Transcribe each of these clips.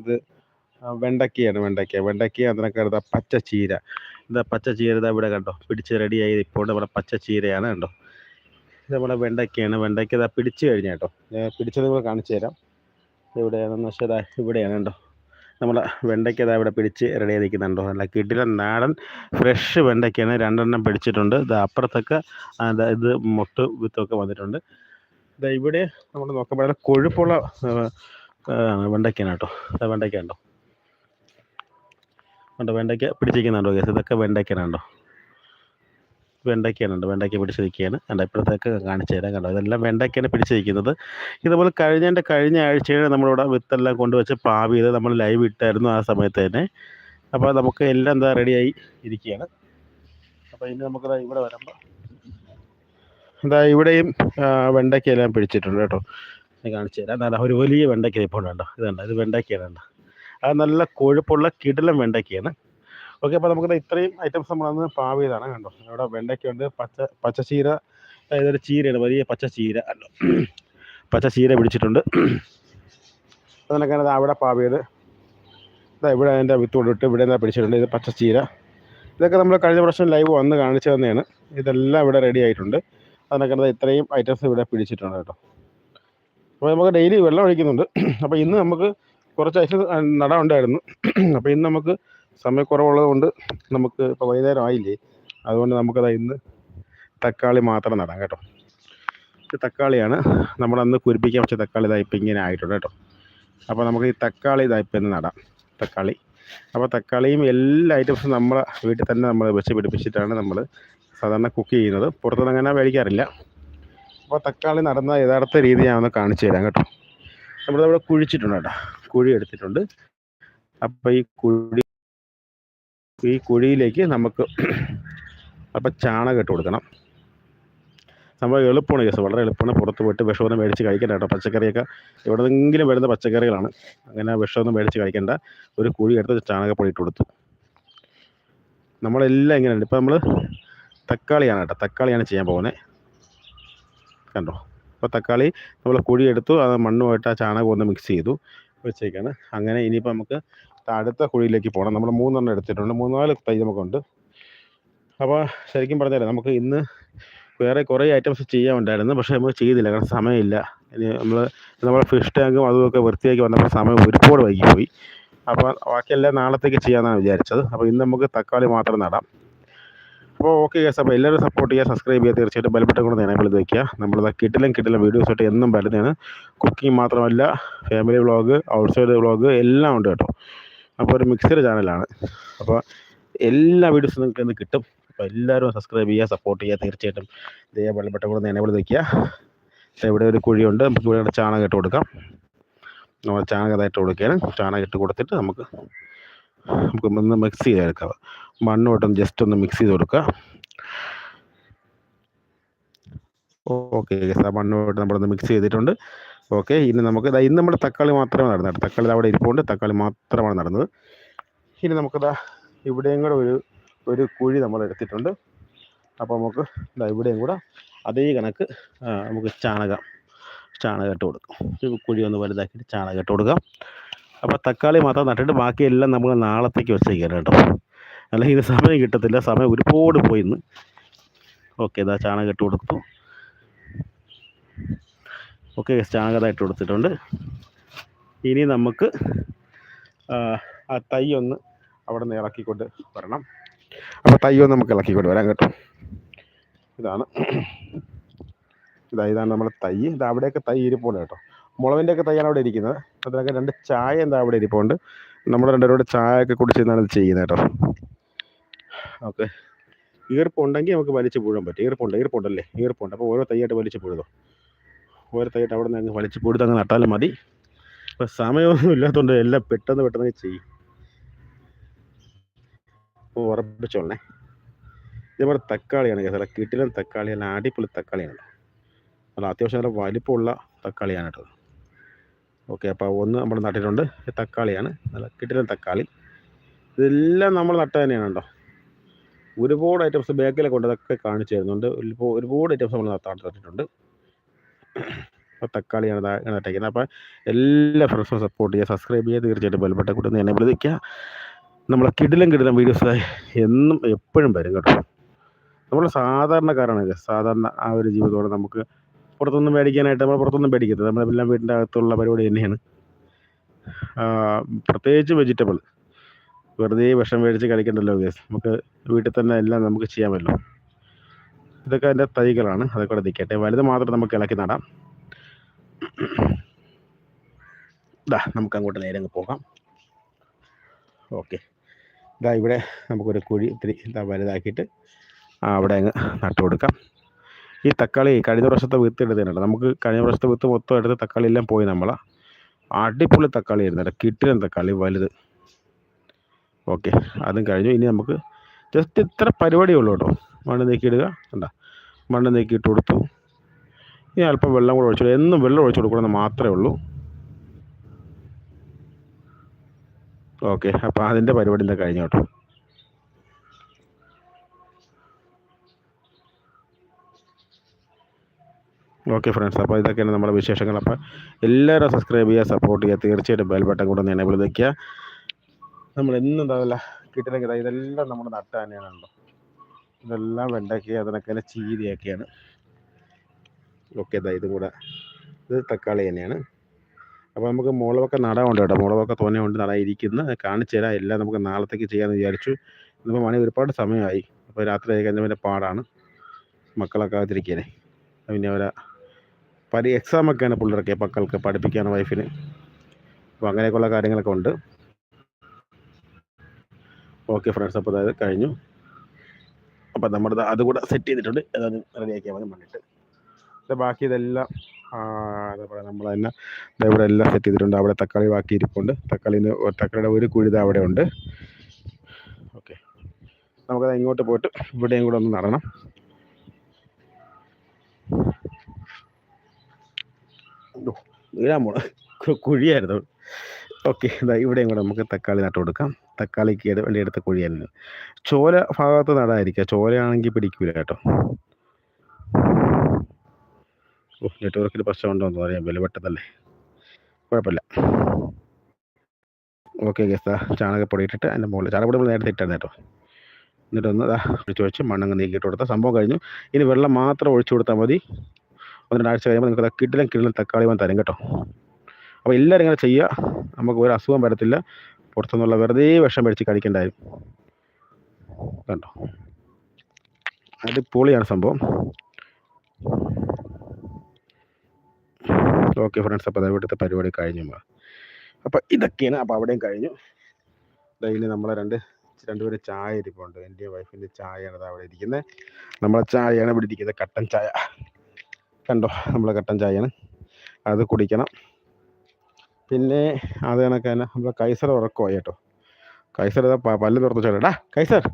ഇത് വെണ്ടക്കയാണ് വെണ്ടക്ക. വെണ്ടയ്ക്ക അതിനൊക്കെ പച്ച ചീര. ഇതാ പച്ച ചീര ഇതാ ഇവിടെ കണ്ടോ? പിടിച്ച് റെഡിയായി ഇപ്പോൾ നമ്മുടെ പച്ച ചീരയാണ് കണ്ടോ? ഇത് നമ്മുടെ വെണ്ടക്കയാണ്. വെണ്ടയ്ക്ക ഇതാ പിടിച്ച് കഴിഞ്ഞ കേട്ടോ. പിടിച്ചത് കൂടെ കാണിച്ചു തരാം. എവിടെയാണെന്ന് വെച്ചാൽ ഇതാ ഇവിടെയാണ് കണ്ടോ? നമ്മളെ വെണ്ടയ്ക്ക ഇതാ ഇവിടെ പിടിച്ച് റെഡി നിൽക്കുന്നുണ്ടോ അല്ല കിടിലൻ നാടൻ ഫ്രഷ് വെണ്ടയ്ക്കയാണ് രണ്ടെണ്ണം പിടിച്ചിട്ടുണ്ട്. ഇത് അപ്പുറത്തൊക്കെ ഇത് മൊട്ട് വിത്തൊക്കെ വന്നിട്ടുണ്ട്. ഇതാ ഇവിടെ നമ്മൾ നോക്കുമ്പോൾ കൊഴുപ്പുള്ള വെണ്ടയ്ക്കയാണ് കേട്ടോ. വെണ്ടയ്ക്ക ഉണ്ടോ കണ്ടോ വെണ്ടയ്ക്ക പിടിച്ചിരിക്കുന്നുണ്ടോ കേസ് ഇതൊക്കെ വെണ്ടയ്ക്കനാണ്ടോ ഉണ്ട് വെണ്ടയ്ക്ക പിടിച്ചിരിക്കുകയാണ്. കണ്ടോ ഇപ്പോഴത്തേക്ക് കാണിച്ചു തരാം കണ്ടോ? ഇതെല്ലാം വെണ്ടയ്ക്കാണ് പിടിച്ചിരിക്കുന്നത്. ഇതുപോലെ കഴിഞ്ഞതിന്റെ കഴിഞ്ഞ ആഴ്ചയിൽ നമ്മളിവിടെ വിത്തെല്ലാം കൊണ്ടുവച്ച് പാവ് ചെയ്ത് നമ്മൾ ലൈവ് ഇട്ടായിരുന്നു ആ സമയത്ത് തന്നെ. അപ്പോൾ നമുക്ക് എല്ലാം എന്താ റെഡിയായി ഇരിക്കുകയാണ്. അപ്പോൾ ഇനി നമുക്ക് ഇവിടെ വരുമ്പോൾ എന്താ ഇവിടെയും വെണ്ടയ്ക്കയെല്ലാം പിടിച്ചിട്ടുണ്ട് കേട്ടോ. ഞാൻ കാണിച്ചു തരാം. നല്ല ഒരു വലിയ വെണ്ടയ്ക്ക ഇപ്പോൾ ഇത് ഇതുണ്ട് ഇത് വെണ്ടയ്ക്കയാണ് ഉണ്ട് അത് നല്ല കൊഴുപ്പുള്ള കിടിലം വെണ്ടയ്ക്കയാണ്. ഓക്കെ അപ്പോൾ നമുക്ക് ഇത്രയും ഐറ്റംസ് നമ്മളന്ന് പാവ് ചെയ്താണ് കണ്ടോ? ഇവിടെ വെണ്ടയ്ക്കയുണ്ട് പച്ച പച്ചച്ചീര ഇതൊരു ചീരയാണ് വലിയ പച്ച ചീര അല്ലോ പച്ച ചീര പിടിച്ചിട്ടുണ്ട്. അതിനൊക്കെയാണ് അവിടെ പാവ് ചെയ്ത് ഇവിടെ അതിന്റെ വിത്ത് കൊണ്ടിട്ട് ഇവിടെ നിന്നാണ് പിടിച്ചിട്ടുണ്ട്? ഇത് പച്ച ചീര ഇതൊക്കെ നമ്മൾ കഴിഞ്ഞ പ്രാവശ്യം ലൈവ് വന്ന് കാണിച്ചു തന്നെയാണ് ഇതെല്ലാം ഇവിടെ റെഡി ആയിട്ടുണ്ട്. അതിനൊക്കെ ഇത്രയും ഐറ്റംസ് ഇവിടെ പിടിച്ചിട്ടുണ്ട് കേട്ടോ. അപ്പോൾ നമുക്ക് ഡെയിലി വെള്ളം ഒഴിക്കുന്നുണ്ട്. അപ്പോൾ ഇന്ന് നമുക്ക് കുറച്ച് ഐസ് നടാൻ ഉണ്ടായിരുന്നു. അപ്പോൾ ഇന്ന് നമുക്ക് സമയക്കുറവുള്ളത് കൊണ്ട് നമുക്ക് ഇപ്പോൾ വൈകുന്നേരം ആയില്ലേ? അതുകൊണ്ട് നമുക്കത് ഇന്ന് തക്കാളി മാത്രം നടാം കേട്ടോ. ഇത് തക്കാളിയാണ്. നമ്മളന്ന് കുരിപ്പിക്കാൻ വെച്ച തക്കാളി ഇതായി ഇപ്പം ഇങ്ങനെ ആയിട്ടുണ്ട് കേട്ടോ. അപ്പോൾ നമുക്ക് ഈ തക്കാളി ഇതായി ഇപ്പം ഇന്ന് നടാം. തക്കാളി. അപ്പോൾ തക്കാളിയും എല്ലാ ഐറ്റംസും നമ്മളെ വീട്ടിൽ തന്നെ നമ്മൾ വെച്ച് പിടിപ്പിച്ചിട്ടാണ് നമ്മൾ സാധാരണ കുക്ക് ചെയ്യുന്നത്. പുറത്തുനിന്ന് അങ്ങനെ മേടിക്കാറില്ല. അപ്പോൾ തക്കാളി നടന്ന യഥാർത്ഥ രീതി ഞാനൊന്ന് കാണിച്ചു തരാം കേട്ടോ. നമ്മൾ നമ്മളിവിടെ കുഴിച്ചിട്ടുണ്ട് കേട്ടോ. കുഴി എടുത്തിട്ടുണ്ട്. അപ്പോൾ ഈ കുഴി ഈ കുഴിയിലേക്ക് നമുക്ക് അപ്പം ചാണകം ഇട്ട് കൊടുക്കണം. സംഭവം എളുപ്പമാണ് കേസ്. വളരെ എളുപ്പമാണ്. പുറത്ത് പോയിട്ട് വിഷമൊന്നും മേടിച്ച് കഴിക്കണ്ട കേട്ടോ. പച്ചക്കറിയൊക്കെ എവിടെന്നെങ്കിലും വരുന്ന പച്ചക്കറികളാണ്. അങ്ങനെ വിഷമൊന്നും മേടിച്ച് കഴിക്കേണ്ട. ഒരു കുഴി എടുത്ത് ചാണകപ്പൊടി ഇട്ട് കൊടുത്തു. നമ്മളെല്ലാം ഇങ്ങനെയുണ്ട്. ഇപ്പം നമ്മൾ തക്കാളിയാണ് കേട്ടോ. തക്കാളിയാണ് ചെയ്യാൻ പോകുന്നത്. കണ്ടോ? അപ്പോൾ തക്കാളി നമ്മൾ കുഴിയെടുത്തു അത് മണ്ണുമായിട്ട് ആ ചാണകം ഒന്ന് മിക്സ് ചെയ്തു വെച്ചേക്കാണ്. അങ്ങനെ ഇനിയിപ്പോൾ നമുക്ക് അടുത്ത കുഴിയിലേക്ക് പോകണം നമ്മൾ മൂന്നെണ്ണം എടുത്തിട്ടുണ്ട്. മൂന്നാൽ തൈ നമുക്കുണ്ട്. അപ്പോൾ ശരിക്കും പറഞ്ഞാൽ നമുക്ക് ഇന്ന് വേറെ കുറേ ഐറ്റംസ് ചെയ്യാനുണ്ടായിരുന്നു. പക്ഷേ നമ്മൾ ചെയ്തില്ല. കാരണം സമയമില്ല. ഇനി നമ്മൾ നമ്മുടെ ഫിഷ് ടാങ്കും അതുമൊക്കെ വൃത്തിയാക്കി വന്നപ്പോൾ സമയം ഒരുപാട് വൈകിപ്പോയി. അപ്പോൾ ബാക്കിയെല്ലാം നാളത്തേക്ക് ചെയ്യാമെന്നാണ് വിചാരിച്ചത്. അപ്പോൾ ഇന്ന് നമുക്ക് തക്കാളി മാത്രം നടാം. അപ്പോൾ ഓക്കെ കേസ് അപ്പോൾ എല്ലാവരും സപ്പോർട്ട് ചെയ്യുക സബ്സ്ക്രൈബ് ചെയ്യുക തീർച്ചയായിട്ടും ബലപ്പെട്ട നേരം ഇത് വയ്ക്കുക നമ്മളിത് കിട്ടിലും കിട്ടിലും വീഡിയോസ് ആയിട്ട് എന്നും വരുന്നതാണ് കുക്കിംഗ് മാത്രമല്ല ഫാമിലി വ്ളോഗ് ഔട്ട്സൈഡ് വ്ളോഗ് എല്ലാം ഉണ്ട് കേട്ടോ. അപ്പോൾ ഒരു മിക്സഡ് ചാനലാണ് അപ്പോൾ എല്ലാ വീഡിയോസും നിങ്ങൾക്ക് ഇന്ന് കിട്ടും. അപ്പോൾ എല്ലാവരും സബ്സ്ക്രൈബ് ചെയ്യുക സപ്പോർട്ട് ചെയ്യുക തീർച്ചയായിട്ടും ഇതേ ബെൽബട്ടൺ കൂടെ നിലവിൽ വയ്ക്കുക ദേ ഇവിടെ ഒരു കുഴിയുണ്ട്. നമുക്ക് ഇവിടെ ചാണകം ഇട്ട് കൊടുക്കാം. നമ്മൾ ചാണകം ഇട്ട് കൊടുക്കുകയാണ്. ചാണകം ഇട്ട് കൊടുത്തിട്ട് നമുക്ക് നമുക്ക് ഒന്ന് മിക്സ് ചെയ്തെടുക്കാം. മണ്ണോട്ടൊന്ന് ജസ്റ്റ് ഒന്ന് മിക്സ് ചെയ്ത് കൊടുക്കുക. ഓക്കെ ആ മണ്ണോട്ട് നമ്മളൊന്ന് മിക്സ് ചെയ്തിട്ടുണ്ട്. ഓക്കെ ഇനി നമുക്ക് ഇതാ ഇന്ന് നമ്മുടെ തക്കാളി മാത്രമേ നടന്നത് തക്കാളി അവിടെ ഇരിപ്പുണ്ട്. തക്കാളി മാത്രമാണ് നടന്നത്. ഇനി നമുക്കിതാ ഇവിടെയും കൂടെ ഒരു ഒരു കുഴി നമ്മൾ എടുത്തിട്ടുണ്ട്. അപ്പോൾ നമുക്ക് ഇതാ ഇവിടെയും കൂടെ അതേ കണക്ക് നമുക്ക് ചാണകം ചാണകം ഇട്ട് കൊടുക്കാം. കുഴി ഒന്ന് വലുതാക്കിയിട്ട് ചാണകം ഇട്ട് കൊടുക്കാം. അപ്പോൾ തക്കാളി മാത്രം നട്ടിട്ട് ബാക്കിയെല്ലാം നമ്മൾ നാളത്തേക്ക് വെച്ചേക്കാം കേട്ടോ. അല്ലെങ്കിൽ ഇത് സമയം കിട്ടത്തില്ല. സമയം ഒരുപാട് പോയിന്ന്. ഓക്കെ ഇതാ ചാണകം ഇട്ട് കൊടുത്തു. ഓക്കെ ചാണകം ഇട്ട് കൊടുത്തിട്ടുണ്ട്. ഇനി നമുക്ക് ആ, തൈ ഒന്ന് അവിടെ നിന്ന് ഇളക്കിക്കൊണ്ട് വരണം. അപ്പോൾ തൈ ഒന്ന് നമുക്ക് ഇളക്കിക്കൊണ്ട് വരാം കേട്ടോ. ഇതാണ്. ഇതാ ഇതാണ് നമ്മുടെ തൈ. ഇത് അവിടെയൊക്കെ തൈ ഇരിപ്പുണ്ട് കേട്ടോ. മുളവിന്റെ ഒക്കെ തൈയാണ് അവിടെ ഇരിക്കുന്നത്. അതിനൊക്കെ രണ്ട് ചായ എന്താ അവിടെ ഇരിപ്പുണ്ട്. നമ്മൾ രണ്ടുപേരോട് ചായ ഒക്കെ കുടിച്ചിരുന്നാണ് ഇത് ചെയ്യുന്നത് കേട്ടോ. ഓക്കെ. ഈർപ്പുണ്ടെങ്കിൽ നമുക്ക് വലിച്ചു പൂഴാൻ പറ്റും. ഈർപ്പുണ്ട് ഈർപ്പുണ്ടല്ലേ ഈർപ്പുണ്ട്. അപ്പോൾ ഓരോ തൈയായിട്ട് വലിച്ചു പൂഴുതോ? ഓരോ തൈയായിട്ട് അവിടെ നിന്ന് അങ്ങ് വലിച്ചു പൂഴുത് അങ്ങ് നട്ടാലും മതി. ഇപ്പം സമയമൊന്നും ഇല്ലാത്തതുകൊണ്ട് എല്ലാം പെട്ടെന്ന് പെട്ടെന്ന് ചെയ്യും. ഉറപ്പിച്ചോളണേ. ഇതേപോലെ തക്കാളിയാണ് കേട്ടോ. കിട്ടിലും തക്കാളി നല്ല അടിപൊളി തക്കാളിയാണ് നല്ല അത്യാവശ്യം നല്ല വലിപ്പമുള്ള തക്കാളിയാണ് കേട്ടോ. ഓക്കെ അപ്പോൾ ഒന്ന് നമ്മൾ നട്ടിട്ടുണ്ട്. തക്കാളിയാണ്. നല്ല കിട്ടുന്ന തക്കാളി. ഇതെല്ലാം നമ്മൾ നട്ട തന്നെയാണ് കേട്ടോ. ഒരുപാട് ഐറ്റംസ് ബാക്കിലൊക്കെ ഉണ്ട് അതൊക്കെ കാണിച്ചു തരുന്നുണ്ട്. ഒരുപാട് ഐറ്റംസ് നമ്മൾ നട്ടാ- നട്ടിട്ടുണ്ട്. അപ്പോൾ തക്കാളിയാണ് നട്ടേക്കുന്നത് അപ്പോൾ എല്ലാ ഫ്രണ്ട്സും സപ്പോർട്ട് ചെയ്യുക. സബ്സ്ക്രൈബ് ചെയ്യുക. തീർച്ചയായിട്ടും ബെൽബട്ട കൂടെ ഒന്ന് എന്നെ വിളിക്കുക നമ്മളെ കിടിലും കിടിലം വീഡിയോസ് എന്നും എപ്പോഴും വരും കേട്ടോ. നമ്മൾ സാധാരണക്കാരാണ്. സാധാരണ ആ ഒരു ജീവിതത്തോടെ നമുക്ക് പുറത്തൊന്നും മേടിക്കാനായിട്ട് നമ്മൾ പുറത്തുനിന്ന് മേടിക്കരുത് നമ്മളെല്ലാം വീടിന്റെ അകത്തുള്ള പരിപാടി തന്നെയാണ്. പ്രത്യേകിച്ച് വെജിറ്റബിൾ വെറുതെ വിഷം മേടിച്ച് കഴിക്കണ്ടല്ലോ ഗേസ് നമുക്ക് വീട്ടിൽ തന്നെ എല്ലാം നമുക്ക് ചെയ്യാമല്ലോ. ഇതൊക്കെ അതിന്റെ തൈകളാണ്. അതൊക്കെ നിൽക്കട്ടെ. വലുത് മാത്രം നമുക്ക് ഇളക്കി നടാം. ഇതാ നമുക്ക് അങ്ങോട്ട് നേരെ അങ്ങ് പോകാം. ഓക്കെ. ഇതാ ഇവിടെ നമുക്കൊരു കുഴി ഇത്തിരി ഇതാ വലുതാക്കിയിട്ട് അവിടെ അങ്ങ് നട്ടു കൊടുക്കാം. ഈ തക്കാളി കഴിഞ്ഞ പ്രാവശ്യത്തെ വിത്ത് എടുത്തതിനുണ്ട് നമുക്ക് കഴിഞ്ഞ പ്രാവശ്യത്തെ വിത്ത് മൊത്തം എടുത്ത് തക്കാളി എല്ലാം പോയി നമ്മളെ. അടിപൊളി തക്കാളി ആയിരുന്നു കിട്ടിയ തക്കാളി വലുത്. ഓക്കെ. അതും കഴിഞ്ഞു. ഇനി നമുക്ക് ജസ്റ്റ് ഇത്ര പരിപാടിയേ ഉള്ളൂ കേട്ടോ. മണ്ണ് നീക്കിയിടുക. കണ്ട? മണ്ണ് നീക്കിയിട്ട് കൊടുത്തു. ഇനി അല്പം വെള്ളം കൂടെ ഒഴിച്ചു എന്നും വെള്ളം ഒഴിച്ചു കൊടുക്കണമെന്ന് മാത്രമേ ഉള്ളൂ. ഓക്കെ. അപ്പോൾ അതിന്റെ പരിപാടി എന്താ കഴിഞ്ഞു കേട്ടോ. ഓക്കെ ഫ്രണ്ട്സ് അപ്പോൾ ഇതൊക്കെയാണ് നമ്മുടെ വിശേഷങ്ങൾ. അപ്പോൾ എല്ലാവരും സബ്സ്ക്രൈബ് ചെയ്യുക സപ്പോർട്ട് ചെയ്യുക. തീർച്ചയായിട്ടും ബെൽ ബട്ടൺ കൂടെ ഒന്ന് എനേബിൾ വയ്ക്കുക നമ്മൾ എന്നും ഉണ്ടാവില്ല കിട്ടണമെങ്കിൽ ഇതെല്ലാം നമ്മുടെ നട്ട തന്നെയാണ് ഇതെല്ലാം വെണ്ടയ്ക്ക അതിനൊക്കെ ചീരയൊക്കെയാണ് ഓക്കെ ഇതാ ഇതും കൂടെ. ഇത് തക്കാളി തന്നെയാണ്. അപ്പോൾ നമുക്ക് മുളകൊക്കെ നടാറുണ്ട് കേട്ടോ. മുളകൊക്കെ തോനെ ഉണ്ട് നടാതിരിക്കുന്ന കാണിച്ചു തരാം. എല്ലാം നമുക്ക് നാളത്തേക്ക് ചെയ്യാമെന്ന് വിചാരിച്ചു. ഇന്നിപ്പോൾ മണി ഒരുപാട് സമയമായി. അപ്പോൾ രാത്രി ആയി കഴിഞ്ഞാൽ പിന്നെ പാടാണ്. മക്കളൊക്കെ ആകത്തിരിക്കാനേ പിന്നെ അവരെ പരി എക്സാമൊക്കെയാണ് പിള്ളേർക്ക് മക്കൾക്ക് പഠിപ്പിക്കാൻ വൈഫിന് അപ്പോൾ അങ്ങനെയൊക്കെയുള്ള കാര്യങ്ങളൊക്കെ ഉണ്ട്. ഓക്കെ ഫ്രണ്ട്സ് അപ്പോൾ അതായത് കഴിഞ്ഞു. അപ്പോൾ നമ്മുടെ അതുകൂടെ സെറ്റ് ചെയ്തിട്ടുണ്ട്. അതൊന്ന് റെഡിയാക്കിയാൽ മതി വേണ്ടിയിട്ട് ബാക്കി ഇതെല്ലാം അതേപോലെ നമ്മൾ തന്നെ ഇവിടെ എല്ലാം സെറ്റ് ചെയ്തിട്ടുണ്ട്. അവിടെ തക്കാളി ബാക്കി ഇരിപ്പുണ്ട്. തക്കാളിന് തക്കാളിയുടെ ഒരു കുഴി ദാ അവിടെ ഉണ്ട്. ഓക്കെ നമുക്കത് ഇങ്ങോട്ട് പോയിട്ട് ഇവിടെയും കൂടെ ഒന്ന് നടണം. വീഴാൻ പോണ കുഴിയായിരുന്നു. ഓക്കെ ഇതാ ഇവിടെയും കൂടെ നമുക്ക് തക്കാളി നട്ട് കൊടുക്കാം. തക്കാളിക്ക് വേണ്ടി എടുത്ത കുഴിയായിരുന്നു. ചോല ഭാഗത്ത് നടാതിരിക്കുക. ചോലയാണെങ്കിൽ പിടിക്കൂല കേട്ടോ. ഓ നെറ്റ്വർക്കിൽ പ്രശ്നമുണ്ടോ എന്ന് പറയാം വിലപ്പെട്ടതല്ലേ. കുഴപ്പമില്ല. ഓക്കെ ഗസ്താ ചാണകപ്പൊടി ഇട്ടിട്ട് അതിന്റെ മുകളിൽ ചാണകപ്പൊടി നേരത്തെ ഇട്ടായിരുന്നു കേട്ടോ. എന്നിട്ടൊന്ന് ഒഴിച്ച് വെച്ച് മണ്ണങ്ങ് നീക്കിയിട്ട് കൊടുത്ത സംഭവം കഴിഞ്ഞു. ഇനി വെള്ളം മാത്രം ഒഴിച്ചു കൊടുത്താൽ മതി. ഒന്ന് രണ്ടാഴ്ച കഴിയുമ്പോൾ നിങ്ങൾക്ക് കിടിലും കിടിലും തക്കാളി വന്ന് തരും കേട്ടോ. അപ്പോൾ എല്ലാവരും ഇങ്ങനെ ചെയ്യുക നമുക്ക് ഒരു അസുഖം വരത്തില്ല. പുറത്തുനിന്നുള്ള വെറുതെ വിഷം മേടിച്ച് കഴിക്കണ്ടായിരുന്നു കണ്ടോ? അടിപൊളിയാണ് സംഭവം. ഓക്കെ ഫ്രണ്ട്സ് അപ്പോൾ ഇവിടുത്തെ പരിപാടി കഴിഞ്ഞു അപ്പോൾ ഇതൊക്കെയാണ് അപ്പോൾ അവിടെയും കഴിഞ്ഞു. ഡെയിലി നമ്മളെ രണ്ട് രണ്ടുപേരും ചായ ഇരിപ്പുണ്ട്. എന്റെ വൈഫിന്റെ ചായയാണ് അവിടെ ഇരിക്കുന്നത് നമ്മളെ ചായയാണ് ഇവിടെ ഇരിക്കുന്നത് കട്ടൻ ചായ. കണ്ടോ നമ്മൾ കട്ടൻ ചായയാണ് അത് കുടിക്കണം. പിന്നെ അത് കണക്ക് തന്നെ നമ്മൾ കൈസർ ഉറക്കമായി കേട്ടോ. കൈസർ ഇതാ പല്ല് തുറന്നു ചേട്ടാ കൈസർ.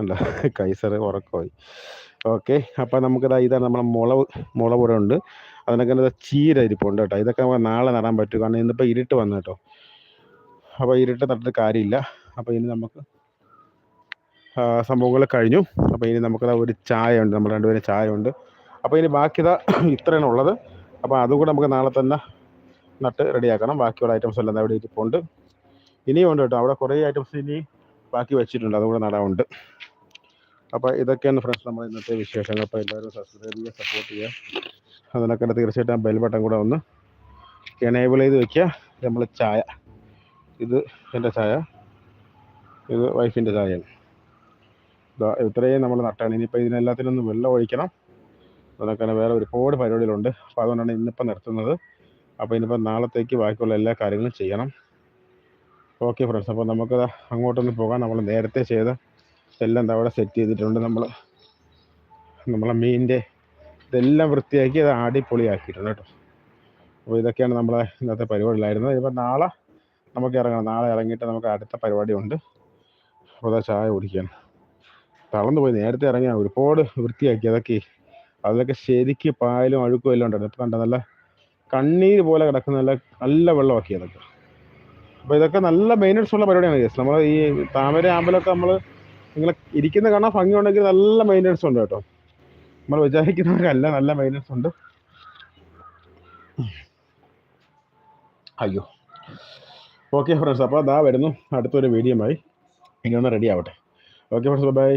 അല്ല കൈസർ ഉറക്കമായി ഓക്കെ അപ്പോൾ നമുക്കിതാ ഇതാണ് നമ്മളെ മുളവ് മുളക് കൂടെ ഉണ്ട്. അതിനൊക്കെ എന്താ ചീര ഇരിപ്പുണ്ട് കേട്ടോ. ഇതൊക്കെ നമുക്ക് നാളെ നടാൻ പറ്റും. കാരണം ഇന്നിപ്പോൾ ഇരുട്ട് വന്നു കേട്ടോ. അപ്പോൾ ഇരുട്ട് നട്ടിട്ട് കാര്യമില്ല. അപ്പോൾ ഇനി നമുക്ക് സംഭവങ്ങൾ കഴിഞ്ഞു. അപ്പോൾ ഇനി നമുക്കത് ഒരു ചായ ഉണ്ട് നമ്മൾ രണ്ടുപേരും ചായ ഉണ്ട് അപ്പോൾ ഇനി ബാക്കി ഇതാ ഇത്രയാണ് ഉള്ളത്. അപ്പോൾ അതും കൂടെ നമുക്ക് നാളെ തന്നെ നട്ട് റെഡിയാക്കണം. ബാക്കിയുള്ള ഐറ്റംസ് എല്ലാം അവിടെ ഇരിപ്പുണ്ട്. ഇനിയും ഉണ്ട് കേട്ടോ. അവിടെ കുറേ ഐറ്റംസ് ഇനി ബാക്കി വെച്ചിട്ടുണ്ട്. അതും കൂടെ നടാവുണ്ട് അപ്പോൾ ഇതൊക്കെയാണ് ഫ്രണ്ട്സ് നമ്മൾ ഇന്നത്തെ വിശേഷങ്ങൾ. അപ്പോൾ എല്ലാവരും സബ്സ്ക്രൈബ് ചെയ്യുക സപ്പോർട്ട് ചെയ്യുക. അതിനൊക്കെ തീർച്ചയായിട്ടും ബെൽ ബട്ടൺ കൂടെ ഒന്ന് എനേബിൾ ചെയ്ത് വെക്കുക. നമ്മൾ ചായ. ഇത് എന്റെ ചായ. ഇത് വൈഫിന്റെ ചായയാണ്. ഇത്രയും നമ്മൾ നട്ടാണ്. ഇനിയിപ്പോൾ ഇതിനെല്ലാത്തിനൊന്ന് വെള്ളം ഒഴിക്കണം. അതൊക്കെ വേറെ ഒരുപാട് പരിപാടികളുണ്ട്. അപ്പോൾ അതുകൊണ്ടാണ് ഇന്നിപ്പോൾ നിർത്തുന്നത്. അപ്പോൾ ഇനിയിപ്പോൾ നാളത്തേക്ക് ബാക്കിയുള്ള എല്ലാ കാര്യങ്ങളും ചെയ്യണം. Okay friends. അപ്പോൾ നമുക്ക് അങ്ങോട്ടൊന്നും പോകാം. നമ്മൾ നേരത്തെ ചെയ്ത എല്ലാം അവിടെ സെറ്റ് ചെയ്തിട്ടുണ്ട് നമ്മൾ നമ്മളെ മീനിന്റെ ഇതെല്ലാം വൃത്തിയാക്കി അത് അടിപൊളിയാക്കിയിട്ടുണ്ട് കേട്ടോ. അപ്പോൾ ഇതൊക്കെയാണ് നമ്മളെ ഇന്നത്തെ പരിപാടിയിലായിരുന്നത്. ഇപ്പം നാളെ നമുക്ക് ഇറങ്ങണം. നാളെ ഇറങ്ങിയിട്ട് നമുക്ക് അടുത്ത പരിപാടിയുണ്ട്. അപ്പോൾ ചായ കുടിക്കാൻ തളർന്നു പോയി നേരത്തെ ഇറങ്ങിയാൽ ഒരുപാട് വൃത്തിയാക്കി അതൊക്കെ അതിലൊക്കെ ശരിക്ക് പായലും അഴുക്കും എല്ലാം ഉണ്ടായിരുന്നു. ഇപ്പം കണ്ട നല്ല കണ്ണീര് പോലെ കിടക്കുന്ന നല്ല നല്ല വെള്ളമാക്കി അതൊക്കെ. അപ്പോൾ ഇതൊക്കെ നല്ല മെയിന്റനൻസ് ഉള്ള പരിപാടിയാണ് കേസ് നമ്മൾ ഈ താമര ആമ്പലൊക്കെ നമ്മൾ നിങ്ങൾ ഇരിക്കുന്ന കാണാൻ ഭംഗിയുണ്ടെങ്കിൽ നല്ല മെയിന്റനൻസ് ഉണ്ട് കേട്ടോ. നമ്മൾ വിചാരിക്കുന്നവരല്ല നല്ല മെയിന്റനൻസ് ഉണ്ട്. അയ്യോ. ഓക്കെ ഫ്രണ്ട്സ് അപ്പോൾ അതാ വരുന്നു. അടുത്തൊരു വീഡിയോ ആയി ഇനി ഒന്ന് റെഡി ആവട്ടെ. Okay friends bye